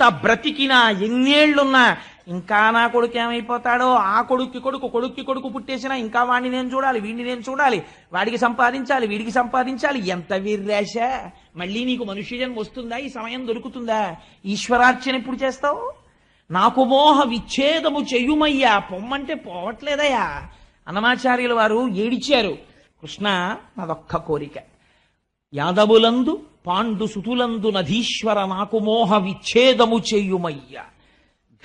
ఎంత బ్రతికినా ఎన్నేళ్ళున్నా ఇంకా నా కొడుకు ఏమైపోతాడో ఆ కొడుక్కి కొడుకు కొడుక్కి కొడుకు పుట్టేసినా ఇంకా వాడిని నేను చూడాలి వీడిని నేను చూడాలి వాడికి సంపాదించాలి వీడికి సంపాదించాలి. ఎంత వీర్రాశ మళ్ళీ నీకు మనుష్య జన్మ వస్తుందా? ఈ సమయం దొరుకుతుందా? ఈశ్వరార్చన ఎప్పుడు చేస్తావు? నాకు మోహ విచ్ఛేదము చెయ్యుమయ్యా పొమ్మంటే పోవట్లేదయ్యా. అన్నమాచార్యుల వారు ఏడిచారు. కృష్ణ నాదొక్క కోరిక. యాదవులందు పాండు సుతులందు నధీశ్వర నాకు మోహ విచ్ఛేదము చేయుమయ్య.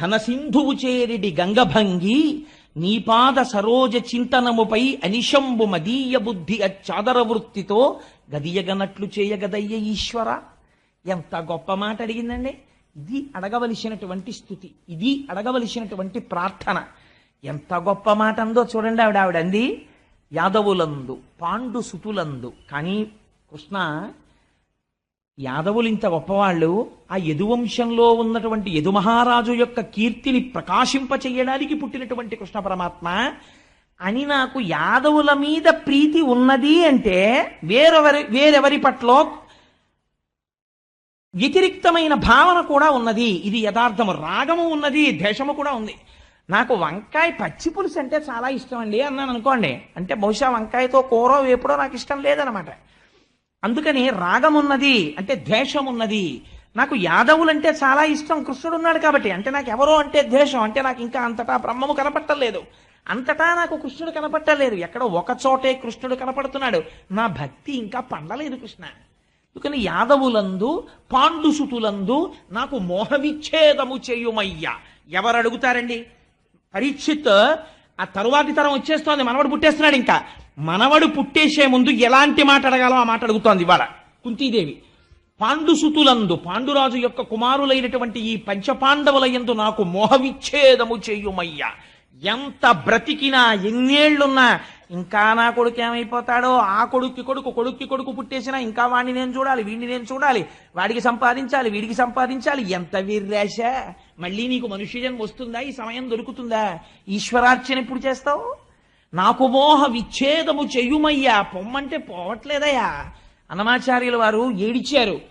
ఘనసింధువు చేరిడి గంగభంగి నీపాద సరోజ చింతనముపై అనిశంబు మదీయ బుద్ధి అచ్చాదర వృత్తితో గదియగనట్లు చేయగదయ్య ఈశ్వర. ఎంత గొప్ప మాట అడిగిందండి. ఇది అడగవలసినటువంటి స్థుతి ఇది అడగవలసినటువంటి ప్రార్థన. ఎంత గొప్ప మాట అందో చూడండి ఆవిడ ఆవిడంది యాదవులందు పాండు సుతులందు. కానీ కృష్ణ యాదవులు ఇంత గొప్పవాళ్ళు ఆ యదువంశంలో ఉన్నటువంటి యదుమహారాజు యొక్క కీర్తిని ప్రకాశింప చేయడానికి పుట్టినటువంటి కృష్ణ పరమాత్మ. అని నాకు యాదవుల మీద ప్రీతి ఉన్నది అంటే వేరెవరి వేరెవరి పట్ల వ్యతిరిక్తమైన భావన కూడా ఉన్నది. ఇది యథార్థము. రాగము ఉన్నది. దేశము కూడా ఉంది. నాకు వంకాయ పచ్చి పులుసు అంటే చాలా ఇష్టం అండి అన్నాను అనుకోండి. అంటే బహుశా వంకాయతో కూర వేపుడో నాకు ఇష్టం లేదనమాట అందుకని రాగం ఉన్నది అంటే ద్వేషం ఉన్నది నాకు యాదవులంటే చాలా ఇష్టం కృష్ణుడు ఉన్నాడు కాబట్టి. అంటే నాకు ఎవరో అంటే ద్వేషం అంటే నాకు ఇంకా అంతటా బ్రహ్మము కనపట్టలేదు. అంతటా నాకు కృష్ణుడు కనపట్టలేదు. ఎక్కడో ఒక చోటే కృష్ణుడు కనపడుతున్నాడు. నా భక్తి ఇంకా పండలేదు కృష్ణ. అందుకని యాదవులందు పాండుసుతులందు నాకు మోహ విచ్ఛేదము చేయుమయ్యా. ఎవరు అడుగుతారండి? పరీక్షిత్ ఆ తరువాతి తరం వచ్చేస్తోంది మనవడు పుట్టేస్తున్నాడు ఇంకా. మనవడు పుట్టేసే ముందు ఎలాంటి మాట అడగాలో ఆ మాట అడుగుతోంది ఇవాళ. కుంతీదేవి పాండుసుతులందు పాండురాజు యొక్క కుమారులైనటువంటి ఈ పంచపాండవుల ఎందు నాకు మోహవిచ్ఛేదము చేయుమయ్యా. ఎంత బ్రతికినా ఎన్నేళ్ళున్నా ఇంకా నా కొడుకు ఏమైపోతాడో ఆ కొడుక్కి కొడుకు కొడుక్కి కొడుకు పుట్టేసినా ఇంకా వాడిని నేను చూడాలి వీడిని నేను చూడాలి వాడికి సంపాదించాలి వీడికి సంపాదించాలి. ఎంత వీర్రాశ మళ్ళీ నీకు మనుష్య జన్మ వస్తుందా? ఈ సమయం దొరుకుతుందా? ఈశ్వరార్చన ఎప్పుడు చేస్తావు? నాకు మోహ విచ్ఛేదము చెయ్యుమయ్యా పొమ్మంటే పోవట్లేదయ్యా. అన్నమాచార్యుల వారు ఏడిచారు.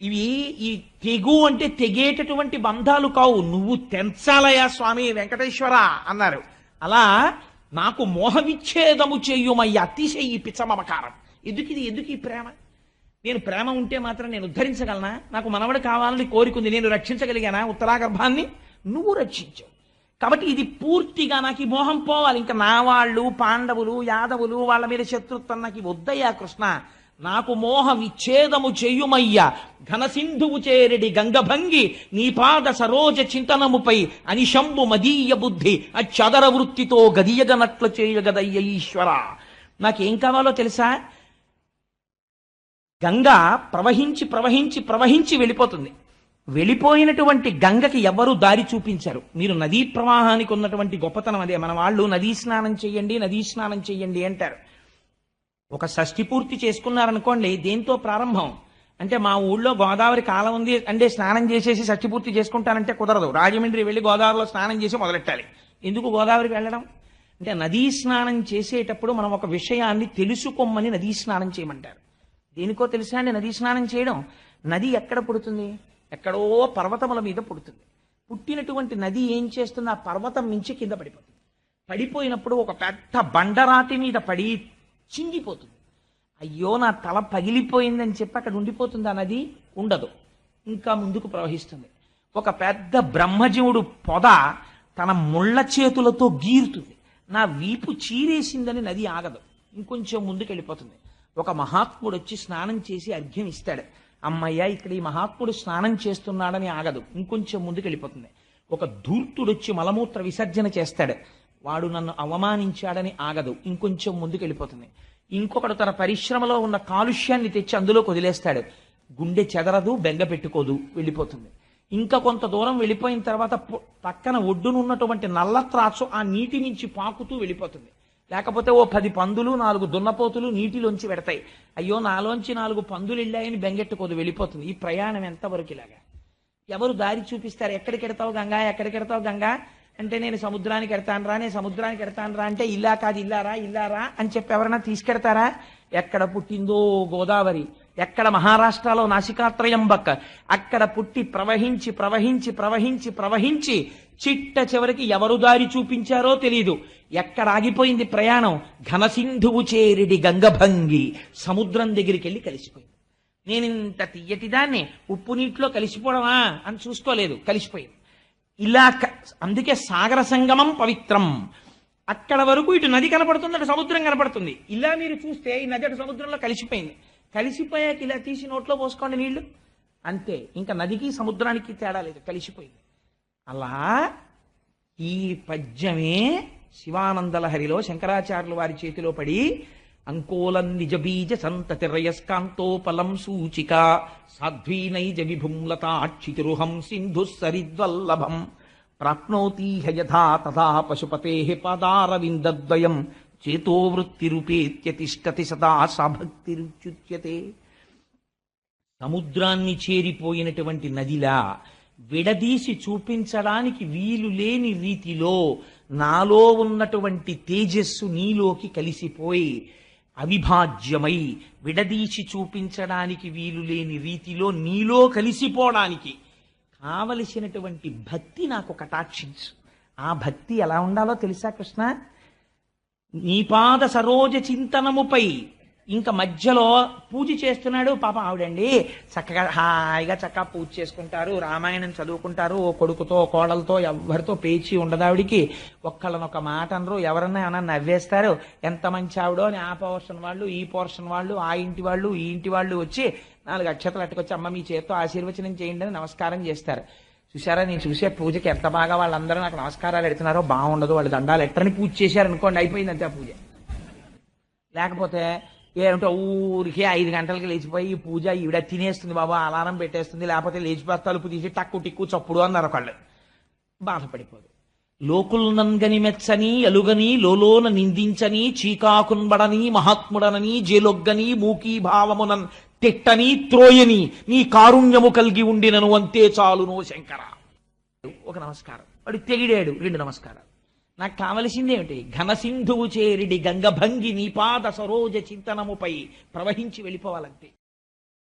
ఇవి ఈ తెగు అంటే తెగేటటువంటి బంధాలు కావు. నువ్వు తెంచాలయ్యా స్వామి వెంకటేశ్వర అన్నారు. అలా నాకు మోహ విచ్ఛేదము చెయ్యుమయ్యా అతిశయి పిచ్చమమకారం. ఎందుకు ఇది ఎందుకు ఈ ప్రేమ? నేను ప్రేమ ఉంటే మాత్రం నేను ఉద్ధరించగలనా? నాకు మనవడు కావాలని కోరికుంది నేను రక్షించగలిగానా? ఉత్తరాగర్భాన్ని నువ్వు రక్షించావు కాబట్టి ఇది పూర్తిగా నాకు ఈ మోహం పోవాలి. ఇంకా నా వాళ్ళు పాండవులు యాదవులు వాళ్ళ మీద శత్రుత్వం నాకు వద్దయ్యా కృష్ణ నాకు మోహ విచ్ఛేదము చేయుమయ్య. ఘనసింధువు చేరిడి గంగభంగి నీపాద సరోజ చింతనముపై అనిశంబు మదీయ బుద్ధి అచ్చదర వృత్తితో గదియగనట్లు చేయగదయ్య ఈశ్వర. నాకేం కావాలో తెలుసా? గంగ ప్రవహించి ప్రవహించి ప్రవహించి వెళ్ళిపోతుంది. వెళ్ళిపోయినటువంటి గంగకి ఎవరు దారి చూపించారు. మీరు నదీ ప్రవాహానికి ఉన్నటువంటి గొప్పతనం అదే. మన వాళ్ళు నదీ స్నానం చేయండి నదీ స్నానం చేయండి అంటారు. ఒక షష్ఠి పూర్తి చేసుకున్నారనుకోండి దేంతో ప్రారంభం? అంటే మా ఊళ్ళో గోదావరి కాలం ఉంది అంటే స్నానం చేసేసి షష్ఠి పూర్తి చేసుకుంటానంటే కుదరదు. రాజమండ్రి వెళ్ళి గోదావరిలో స్నానం చేసి మొదలెట్టాలి. ఎందుకు గోదావరికి వెళ్ళడం? అంటే నదీ స్నానం చేసేటప్పుడు మనం ఒక విషయాన్ని తెలుసుకోమని నదీ స్నానం చేయమంటారు. దేనికో తెలుసా అండి నదీ స్నానం చేయడం? నది ఎక్కడ పుడుతుంది? ఎక్కడో పర్వతముల మీద పుడుతుంది. పుట్టినటువంటి నది ఏం చేస్తుంది? ఆ పర్వతం మించి కింద పడిపోతుంది. పడిపోయినప్పుడు ఒక పెద్ద బండరాతి మీద పడి చిందిపోతుంది అయ్యో నా తల పగిలిపోయిందని చెప్పి అక్కడ ఉండిపోతుంది ఆ నది? ఉండదు. ఇంకా ముందుకు ప్రవహిస్తుంది. ఒక పెద్ద బ్రహ్మజీవుడు పొద తన ముళ్ళ చేతులతో గీరుతుంది. నా వీపు చీరేసిందని నది ఆగదు. ఇంకొంచెం ముందుకు వెళ్ళిపోతుంది ఒక మహాత్ముడు వచ్చి స్నానం చేసి అర్ఘ్యం ఇస్తాడు. అమ్మయ్య ఇక్కడ ఈ మహాత్ముడు స్నానం చేస్తున్నాడని ఆగదు. ఇంకొంచెం ముందుకు వెళ్ళిపోతుంది ఒక ధూర్తుడు వచ్చి మలమూత్ర విసర్జన చేస్తాడు. వాడు నన్ను అవమానించాడని ఆగదు. ఇంకొంచెం ముందుకు వెళ్ళిపోతుంది ఇంకొకడు తన పరిశ్రమలో ఉన్న కాలుష్యాన్ని తెచ్చి అందులో వదిలేస్తాడు. గుండె చెదరదు బెంగ పెట్టుకోదు వెళ్ళిపోతుంది. ఇంకా కొంత దూరం వెళ్ళిపోయిన తర్వాత పక్కన ఒడ్డునున్నటువంటి నల్ల త్రాసు ఆ నీటి నుంచి పాకుతూ వెళ్ళిపోతుంది. లేకపోతే ఓ పది పందులు నాలుగు దున్నపోతులు నీటిలోంచి పెడతాయి. అయ్యో నాలోంచి నాలుగు పందులు వెళ్ళాయని బెంగెట్టుకోదు వెళ్ళిపోతుంది. ఈ ప్రయాణం ఎంతవరకు ఇలాగా? ఎవరు దారి చూపిస్తారు? ఎక్కడికి ఎడతావు గంగా? ఎక్కడికి ఎడతావు గంగా? అంటే నేను సముద్రానికి ఎడతాను రా నేను సముద్రానికి ఎడతాను రా అంటే ఇల్లా కాదు ఇల్లారా ఇల్లారా అని చెప్పి ఎవరైనా తీసుకెడతారా? ఎక్కడ పుట్టిందో గోదావరి ఎక్కడ మహారాష్ట్రలో నాసికాత్రయంబక్క అక్కడ పుట్టి ప్రవహించి ప్రవహించి ప్రవహించి ప్రవహించి చిట్ట చివరికి ఎవరు దారి చూపించారో తెలియదు ఎక్కడ ఆగిపోయింది ప్రయాణం? ఘనసింధువు చేరిడి గంగభంగి సముద్రం దగ్గరికి వెళ్ళి కలిసిపోయింది. నేను ఇంత తీయటి దాన్ని ఉప్పు నీటిలో కలిసిపోవడమా అని చూసుకోలేదు కలిసిపోయింది. ఇలా అందుకే సాగర సంగమం పవిత్రం. అక్కడ వరకు ఇటు నది కనపడుతుంది అటు సముద్రం కనపడుతుంది. ఇలా మీరు చూస్తే ఈ నది అటు సముద్రంలో కలిసిపోయింది. కలిసిపోయాక ఇలా తీసి నోట్లో పోసుకోండి నీళ్ళు. అంతే. ఇంకా నదికి సముద్రానికి తేడా లేదు. కలిసిపోయింది. అలా ఈ పద్యమే శివానందలహరిలో శంకరాచార్యులు వారి చేతిలో పడి అంకోలం నిజబీజ సంతతిరయస్కాంతోపలం రయస్కాంతోపలం సూచిక సాధ్వీనైజ విభుంలతాక్షితిరుహం సింధు సరిద్వల్లభం. ప్రాప్నోతి యథా తథా పశుపతే పాదారవిందద్వయం చేతో వృత్తిరుపేత్యతిష్టతి సదా సభక్తిరుచ్యుత్యతే సముద్రాన్ని చేరిపోయినటువంటి నదిలా విడదీసి చూపించడానికి వీలు లేని రీతిలో నాలో ఉన్నటువంటి తేజస్సు నీలోకి కలిసిపోయి అవిభాజ్యమై విడదీసి చూపించడానికి వీలు లేని రీతిలో నీలో కలిసిపోవడానికి కావలసినటువంటి భక్తి నాకు కటాక్షించు. ఆ భక్తి ఎలా ఉండాలో తెలుసా కృష్ణ? నీపాద సరోజ చింతనముపై ఇంకా మధ్యలో పూజ చేస్తున్నాడు పాపం ఆవిడండి. చక్కగా హాయిగా చక్కగా పూజ చేసుకుంటారు. రామాయణం చదువుకుంటారు. ఓ కొడుకుతో కోడలతో ఎవరితో పేచి ఉండదు ఆవిడికి. ఒక్కళ్ళనొక మాట అనరు. ఎవరన్నా ఏమన్నా నవ్వేస్తారు. ఎంత మంచి ఆవిడో అని ఆ పోర్షన్ వాళ్ళు ఈ పోర్షన్ వాళ్ళు ఆ ఇంటి వాళ్ళు ఈ ఇంటి వాళ్ళు వచ్చి నాలుగు అక్షతలు అట్టుకొచ్చి అమ్మ మీ చేతితో ఆశీర్వచనం చేయండి అని నమస్కారం చేస్తారు. చూసారా నేను చూసే పూజకి ఎంత బాగా వాళ్ళందరూ నాకు నమస్కారాలు ఎడుతున్నారో బాగుండదు. వాళ్ళు దండాలు ఎట్టని పూజ చేశారు అనుకోండి అయిపోయింది అంతే ఆ పూజ. లేకపోతే ఏమిటో ఊరికే ఐదు గంటలకి లేచిపోయి ఈ పూజ ఈవిడ తినేస్తుంది బాబా అలారం పెట్టేస్తుంది లేకపోతే లేచిపోతే తలుపు తీసి టక్కు టిక్కు చప్పుడు అన్నారు ఒకళ్ళు. బాధపడిపోదు. లోకుల్నంగని మెచ్చని అలుగని లోలోన నిందించని చీకాకున్బడని మహాత్ముడనని జేలొగ్గని మూకీ భావమునన్ తిట్టని త్రోయని నీ కారుణ్యము కలిగి ఉండినను అంతే చాలునో శంకర. ఒక నమస్కారం. వాడు తెగిడాడు. రెండు నమస్కారాలు. నాకు కావలసింది ఏమిటి ఘనసింధువు చేరిడి గంగభంగి నీపాద సరోజ చింతనముపై ప్రవహించి వెళ్ళిపోవాలంతే.